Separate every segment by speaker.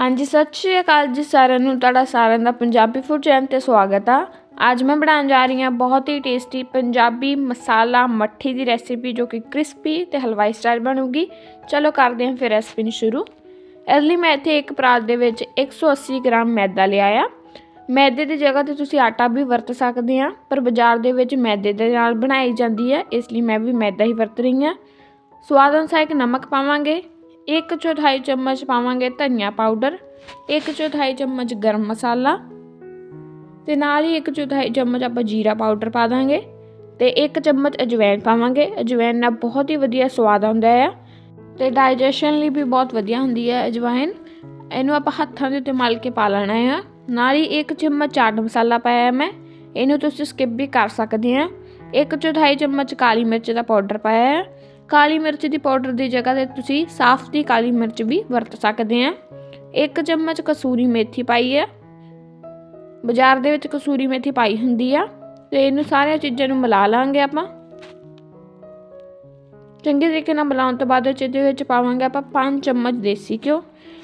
Speaker 1: ਹਾਂਜੀ, ਸਤਿ ਸ਼੍ਰੀ ਅਕਾਲ ਜੀ ਸਾਰਿਆਂ ਨੂੰ। ਤੁਹਾਡਾ ਸਾਰਿਆਂ ਦਾ ਪੰਜਾਬੀ ਫੂਡ ਚੈਨਲ ਤੇ ਸਵਾਗਤ ਆ। ਅੱਜ ਮੈਂ ਬਣਾਉਣ ਜਾ ਰਹੀ ਹਾਂ ਬਹੁਤ ਹੀ ਟੇਸਟੀ ਪੰਜਾਬੀ ਮਸਾਲਾ ਮੱਠੀ ਦੀ ਰੈਸਿਪੀ ਜੋ ਕਿ ਕ੍ਰਿਸਪੀ ਤੇ ਹਲਵਾਈ ਸਟਾਈਲ ਬਣੂਗੀ। ਚਲੋ ਕਰਦੇ ਹਾਂ ਫਿਰ ਰੈਸਿਪੀ ਨੂੰ ਸ਼ੁਰੂ। ਇਸ ਲਈ ਮੈਂ ਇੱਥੇ ਇੱਕ ਪਰਾਤ ਦੇ ਵਿੱਚ 180 ਗ੍ਰਾਮ ਮੈਦਾ ਲਿਆ ਆ। ਮੈਦੇ ਦੀ ਜਗ੍ਹਾ ਤੇ ਤੁਸੀਂ ਆਟਾ ਵੀ ਵਰਤ ਸਕਦੇ ਆ, ਪਰ ਬਾਜ਼ਾਰ ਦੇ ਵਿੱਚ ਮੈਦੇ ਦੇ ਨਾਲ ਬਣਾਈ ਜਾਂਦੀ ਹੈ ਇਸ ਲਈ ਮੈਂ ਵੀ ਮੈਦਾ ਹੀ ਵਰਤ ਰਹੀ ਹਾਂ ਸਵਾਦ ਅਨੁਸਾਰ ਇੱਕ ਨਮਕ ਪਾਵਾਂਗੇ। ਇੱਕ ਚੌਥਾਈ ਚਮਚ ਪਾਵਾਂਗੇ ਧਨੀਆ ਪਾਊਡਰ ਇੱਕ ਚੌਥਾਈ ਚਮਚ ਗਰਮ ਮਸਾਲਾ ਤੇ ਨਾਲ ਹੀ ਇੱਕ ਚੌਥਾਈ ਚਮਚ ਆਪਾਂ ਜੀਰਾ ਪਾਊਡਰ ਪਾ ਦਾਂਗੇ ਤੇ ਇੱਕ ਚਮਚ ਅਜਵਾਇਣ ਪਾਵਾਂਗੇ ਅਜਵਾਇਣ ਨਾਲ ਬਹੁਤ ਹੀ ਵਧੀਆ ਸਵਾਦ ਆਉਂਦਾ ਹੈ ਤੇ ਡਾਈਜੈਸ਼ਨ ਲਈ ਵੀ ਬਹੁਤ ਵਧੀਆ ਹੁੰਦੀ ਹੈ ਅਜਵਾਇਣ ਇਹਨੂੰ ਆਪਾਂ ਹੱਥਾਂ ਦੇ ਉੱਤੇ ਮਲ ਕੇ ਪਾ ਲੈਣਾ ਹੈ ਨਾਲ ਹੀ ਇੱਕ ਚਮਚ ਚਾਟ ਮਸਾਲਾ ਪਾਇਆ ਮੈਂ ਇਹਨੂੰ ਤੁਸੀਂ ਸਕਿਪ ਵੀ ਕਰ ਸਕਦੇ ਆ ਇੱਕ ਚੌਥਾਈ ਚਮਚ ਕਾਲੀ ਮਿਰਚ ਦਾ ਪਾਊਡਰ ਪਾਇਆ ਹੈ ਕਾਲੀ ਮਿਰਚ ਦੀ ਪਾਊਡਰ ਦੀ ਜਗ੍ਹਾ ਤੇ ਤੁਸੀਂ ਸਾਫ਼ ਦੀ ਕਾਲੀ ਮਿਰਚ ਵੀ ਵਰਤ ਸਕਦੇ ਆ। ਇੱਕ ਚਮਚ ਕਸੂਰੀ ਮੇਥੀ ਪਾਈ ਹੈ ਬਾਜ਼ਾਰ ਦੇ ਵਿੱਚ ਕਸੂਰੀ ਮੇਥੀ ਪਾਈ ਹੁੰਦੀ ਆ ਤੇ ਇਹਨੂੰ ਸਾਰੀਆਂ ਚੀਜ਼ਾਂ ਨੂੰ ਮਿਲਾ ਲਾਂਗੇ ਆਪਾਂ। ਚੰਗੇ ਤਰੀਕੇ ਨਾਲ ਮਿਲਾਉਣ ਤੋਂ ਬਾਅਦ ਇਹਦੇ ਵਿੱਚ ਪਾਵਾਂਗੇ ਆਪਾਂ 5 ਚਮਚ ਦੇਸੀ ਘਿਓ।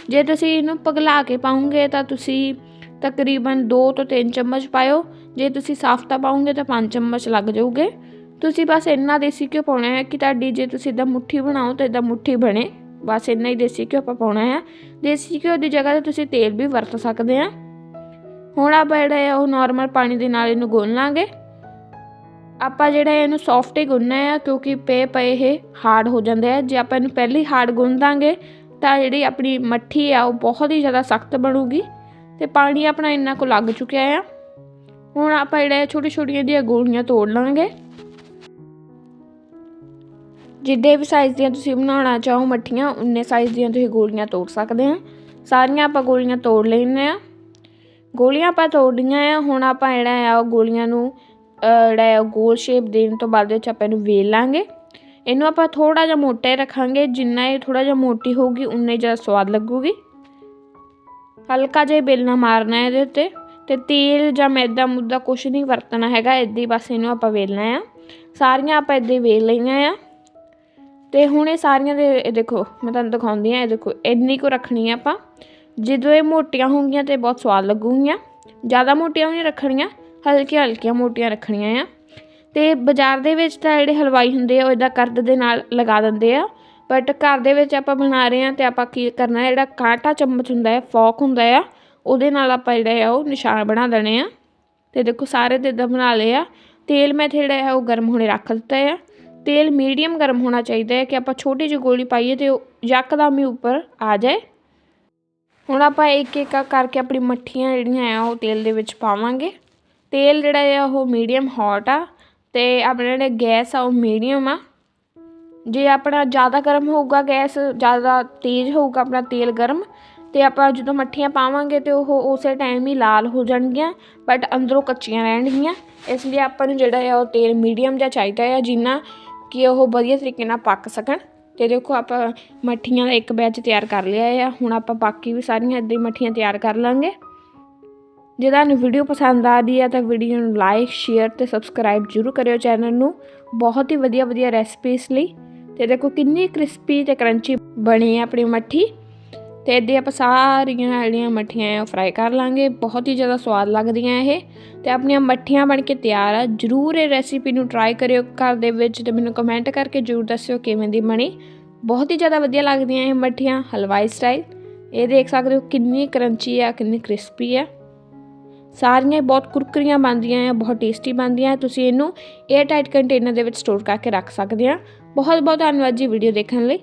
Speaker 1: ਜੇ ਤੁਸੀਂ ਇਹਨੂੰ ਪਗਲਾ ਕੇ ਪਾਉਂਗੇ ਤਾਂ ਤੁਸੀਂ ਤਕਰੀਬਨ 2 ਤੋਂ 3 ਚਮਚ ਪਾਇਓ। ਜੇ ਤੁਸੀਂ ਸਾਫਤਾ ਪਾਉਂਗੇ ਤਾਂ 5 ਚਮਚ ਲੱਗ ਜਾਊਗੇ। ਤੁਸੀਂ ਬਸ ਇੰਨਾ ਦੇਸੀ ਘਿਓ ਪਾਉਣਾ ਹੈ ਕਿ ਤੁਹਾਡੀ ਜੇ ਤੁਸੀਂ ਇਦਾਂ ਮੁੱਠੀ ਬਣਾਓ ਤਾਂ ਇਦਾਂ ਮੁੱਠੀ ਬਣੇ। ਬਸ ਇੰਨਾ ਹੀ ਦੇਸੀ ਘਿਓ ਆਪਾਂ ਪਾਉਣਾ ਹੈ। ਦੇਸੀ ਘਿਓ ਦੀ ਜਗ੍ਹਾ ਤੇ ਤੁਸੀਂ ਤੇਲ ਵੀ ਵਰਤ ਸਕਦੇ ਆ ਹੁਣ ਆਪਾਂ ਜਿਹੜਾ ਹੈ ਉਹ ਨਾਰਮਲ ਪਾਣੀ ਦੇ ਨਾਲ ਇਹਨੂੰ ਗੁੰਨ ਲਾਂਗੇ। ਆਪਾਂ ਜਿਹੜਾ ਇਹਨੂੰ ਸੌਫਟ ਹੀ ਗੁੰਨਣਾ ਹੈ ਕਿਉਂਕਿ ਪਏ ਪਏ ਇਹ ਹਾਰਡ ਹੋ ਜਾਂਦੇ ਆ। ਜੇ ਆਪਾਂ ਇਹਨੂੰ ਪਹਿਲੇ ਹੀ ਹਾਰਡ ਗੁੰਨ ਦਾਂਗੇ ਤਾਂ ਜਿਹੜੀ ਆਪਣੀ ਮੱਠੀ ਆ ਉਹ ਬਹੁਤ ਹੀ ਜ਼ਿਆਦਾ ਸਖਤ ਬਣੂਗੀ ਤੇ ਪਾਣੀ ਆਪਣਾ ਇੰਨਾ ਕੁ ਲੱਗ ਚੁੱਕਿਆ ਆ। ਹੁਣ ਆਪਾਂ ਜਿਹੜਾ ਛੋਟੀ ਛੋਟੀਆਂ ਜਿਹੀਆਂ ਗੋਲੀਆਂ ਤੋੜ ਲਾਂਗੇ। ਜਿੱਡੇ ਵੀ ਸਾਈਜ਼ ਦੀਆਂ ਤੁਸੀਂ ਬਣਾਉਣਾ ਚਾਹੋ ਮੱਠੀਆਂ, ਉਨੇ ਸਾਈਜ਼ ਦੀਆਂ ਤੁਸੀਂ ਗੋਲੀਆਂ ਤੋੜ ਸਕਦੇ ਆ। ਸਾਰੀਆਂ ਆਪਾਂ ਗੋਲੀਆਂ ਤੋੜ ਲੈਣੇ ਆ। ਗੋਲੀਆਂ ਆਪਾਂ ਤੋੜੀਆਂ ਆ, ਹੁਣ ਆਪਾਂ ਜਿਹੜਾ ਆ, ਉਹ ਗੋਲੀਆਂ ਨੂੰ ਜਿਹੜਾ ਗੋਲ ਸ਼ੇਪ ਦੇਣ ਤੋਂ ਬਾਅਦ ਵਿੱਚ ਆਪਾਂ ਇਹਨੂੰ ਵੇਲ ਲਾਂਗੇ। ਇਹਨੂੰ ਆਪਾਂ ਥੋੜਾ ਜਿਹਾ ਮੋਟਾ ਹੀ ਰੱਖਾਂਗੇ, ਜਿੰਨਾ ਇਹ ਥੋੜਾ ਜਿਹਾ ਮੋਟੀ ਹੋਊਗੀ, ਉਨੇ ਜ਼ਿਆਦਾ ਸਵਾਦ ਲੱਗੂਗੀ। ਹਲਕਾ ਜਿਹਾ ਬੇਲਣਾ ਮਾਰਨਾ ਹੈ ਇਹਦੇ ਉੱਤੇ, ਤੇ ਤੇਲ ਜਾਂ ਮੈਦਾ ਮੁੱਦਾ ਕੁਝ ਨਹੀਂ ਵਰਤਣਾ ਹੈਗਾ, ਇੱਦਾਂ ਹੀ ਬਸ ਇਹਨੂੰ ਆਪਾਂ ਵੇਲਣਾ ਆ। ਸਾਰੀਆਂ ਆਪਾਂ ਇੱਦਾਂ ਹੀ ਵੇਲ ਲਈਆਂ ਆ। ਤੇ ਹੁਣ ਇਹ ਸਾਰੀਆਂ ਦੇ, ਇਹ ਦੇਖੋ, ਮੈਂ ਤੁਹਾਨੂੰ ਦਿਖਾਉਂਦੀ ਆ ਇਹ ਦੇਖੋ, ਇੰਨੀ ਕੁ ਰੱਖਣੀ ਆ ਆਪਾਂ। ਜਦੋਂ ਇਹ ਮੋਟੀਆਂ ਹੋਣਗੀਆਂ ਤੇ ਬਹੁਤ ਸਵਾਦ ਲੱਗੂਗੀਆਂ। ਜ਼ਿਆਦਾ ਮੋਟੀਆਂ ਨਹੀਂ ਰੱਖਣੀਆਂ, ਹਲਕੀਆਂ ਹਲਕੀਆਂ ਮੋਟੀਆਂ ਰੱਖਣੀਆਂ ਆ। ਤੇ ਬਾਜ਼ਾਰ ਦੇ ਵਿੱਚ ਤਾਂ ਜਿਹੜੇ ਹਲਵਾਈ ਹੁੰਦੇ ਆ, ਉਹ ਇਦਾਂ ਕਰਦ ਦੇ ਨਾਲ ਲਗਾ ਦਿੰਦੇ ਆ। ਬਟ ਘਰ ਦੇ ਵਿੱਚ ਆਪਾਂ ਬਣਾ ਰਹੇ ਆ ਤੇ ਆਪਾਂ ਕੀ ਕਰਨਾ ਜਿਹੜਾ ਕਾਂਟਾ ਚਮਚ ਹੁੰਦਾ ਹੈ, ਫੋਕ ਹੁੰਦਾ ਆ, ਉਹਦੇ ਨਾਲ ਆਪਾਂ ਜਿਹੜਾ ਆ, ਉਹ ਨਿਸ਼ਾਨ ਬਣਾ ਦੇਣੇ ਆ। ਤੇ ਦੇਖੋ, ਸਾਰੇ ਤੇ ਇਦਾਂ ਬਣਾ ਲਏ ਆ। ਤੇਲ ਮੈਂ ਜਿਹੜਾ ਹੈ ਉਹ ਗਰਮ ਹੋਣੇ ਰੱਖ ਦਿੱਤਾ ਆ। ਤੇਲ ਮੀਡੀਅਮ ਗਰਮ ਹੋਣਾ ਚਾਹੀਦਾ ਹੈ ਕਿ ਆਪਾਂ ਛੋਟੀ ਜਿਹੀ ਗੋਲੀ ਪਾਈਏ ਤੇ ਉਹ ਯਕਦਮ ਹੀ ਉੱਪਰ ਆ ਜਾਏ। ਹੁਣ ਆਪਾਂ ਇੱਕ ਇੱਕ ਕਰਕੇ ਆਪਣੀ ਮੱਠੀਆਂ ਜਿਹੜੀਆਂ ਆ ਉਹ ਤੇਲ ਦੇ ਵਿੱਚ ਪਾਵਾਂਗੇ। ਤੇਲ ਜਿਹੜਾ ਆ ਉਹ ਮੀਡੀਅਮ ਹੌਟ ਆ ਤੇ ਆਪਣਾ ਜਿਹੜਾ ਗੈਸ ਆ ਉਹ ਮੀਡੀਅਮ ਆ। ਜੇ ਆਪਣਾ ਜ਼ਿਆਦਾ ਗਰਮ ਹੋਊਗਾ ਗੈਸ, ਜ਼ਿਆਦਾ ਤੇਜ਼ ਹੋਊਗਾ ਆਪਣਾ ਤੇਲ ਗਰਮ ਤੇ ਆਪਾਂ ਜਦੋਂ ਮੱਠੀਆਂ ਪਾਵਾਂਗੇ ਤੇ ਉਹ ਉਸੇ ਟਾਈਮ ਹੀ ਲਾਲ ਹੋ ਜਾਣਗੀਆਂ ਬਟ ਅੰਦਰੋਂ ਕੱਚੀਆਂ ਰਹਿਣਗੀਆਂ। ਇਸ ਲਈ ਆਪਾਂ ਨੂੰ ਜਿਹੜਾ ਆ ਉਹ ਤੇਲ ਮੀਡੀਅਮ ਜਿਹਾ ਚਾਹੀਦਾ ਆ ਜਿੰਨਾ ਕਿ ਉਹ ਵਧੀਆ ਤਰੀਕੇ ਨਾਲ ਪੱਕ ਸਕਣ। ਅਤੇ ਦੇਖੋ ਆਪਾਂ ਮੱਠੀਆਂ ਦਾ ਇੱਕ ਬੈਚ ਤਿਆਰ ਕਰ ਲਿਆ ਆ। ਹੁਣ ਆਪਾਂ ਬਾਕੀ ਵੀ ਸਾਰੀਆਂ ਇਦਾਂ ਹੀ ਮੱਠੀਆਂ ਤਿਆਰ ਕਰ ਲਾਂਗੇ। ਜੇ ਤੁਹਾਨੂੰ ਵੀਡੀਓ ਪਸੰਦ ਆ ਰਹੀ ਹੈ ਤਾਂ ਵੀਡੀਓ ਨੂੰ ਲਾਈਕ ਸ਼ੇਅਰ ਤੇ ਸਬਸਕ੍ਰਾਈਬ ਜ਼ਰੂਰ ਕਰਿਓ ਚੈਨਲ ਨੂੰ। ਬਹੁਤ ਹੀ ਵਧੀਆ ਵਧੀਆ ਰੈਸਪੀਸ ਲਈ। ਤੇ ਦੇਖੋ ਕਿੰਨੀ ਕ੍ਰਿਸਪੀ ਤੇ ਕਰੰਚੀ ਬਣੀ ਹੈ ਆਪਣੀ ਮੱਠੀ। ਤੇ ਇੱਦੇ ਆਪਾਂ ਸਾਰੀਆਂ ਜਿਹੜੀਆਂ ਮੱਠੀਆਂ ਆ ਫਰਾਈ ਕਰ ਲਾਂਗੇ। ਬਹੁਤ ਹੀ ਜ਼ਿਆਦਾ ਸਵਾਦ ਲੱਗਦੀਆਂ ਇਹ। ਤੇ ਆਪਣੀਆਂ ਮੱਠੀਆਂ ਬਣ ਕੇ ਤਿਆਰ ਆ। ਜਰੂਰ ਇਹ ਰੈਸਿਪੀ ਨੂੰ ਟਰਾਈ ਕਰਿਓ ਘਰ ਦੇ ਵਿੱਚ ਤੇ ਮੈਨੂੰ ਕਮੈਂਟ ਕਰਕੇ ਜਰੂਰ ਦੱਸਿਓ ਕਿਵੇਂ ਦੀ ਬਣੀ। ਬਹੁਤ ਹੀ ਜ਼ਿਆਦਾ ਵਧੀਆ ਲੱਗਦੀਆਂ ਇਹ ਮੱਠੀਆਂ, ਹਲਵਾਈ ਸਟਾਈਲ ਇਹ ਦੇਖ ਸਕਦੇ ਹੋ ਕਿੰਨੀ ਕਰੰਚੀ ਆ, ਕਿੰਨੀ ਕ੍ਰਿਸਪੀ ਆ। ਸਾਰੀਆਂ ਬਹੁਤ ਕੁਰਕਰੀਆਂ ਬਣਦੀਆਂ ਆ, ਬਹੁਤ ਟੇਸਟੀ ਬਣਦੀਆਂ ਤੁਸੀਂ ਇਹਨੂੰ 에ਅਰ ਟਾਈਟ ਕੰਟੇਨਰ ਦੇ ਵਿੱਚ ਸਟੋਰ ਕਰਕੇ ਰੱਖ ਸਕਦੇ ਆ। ਬਹੁਤ ਬਹੁਤ ਧੰਨਵਾਦ ਜੀ ਵੀਡੀਓ ਦੇਖਣ ਲਈ।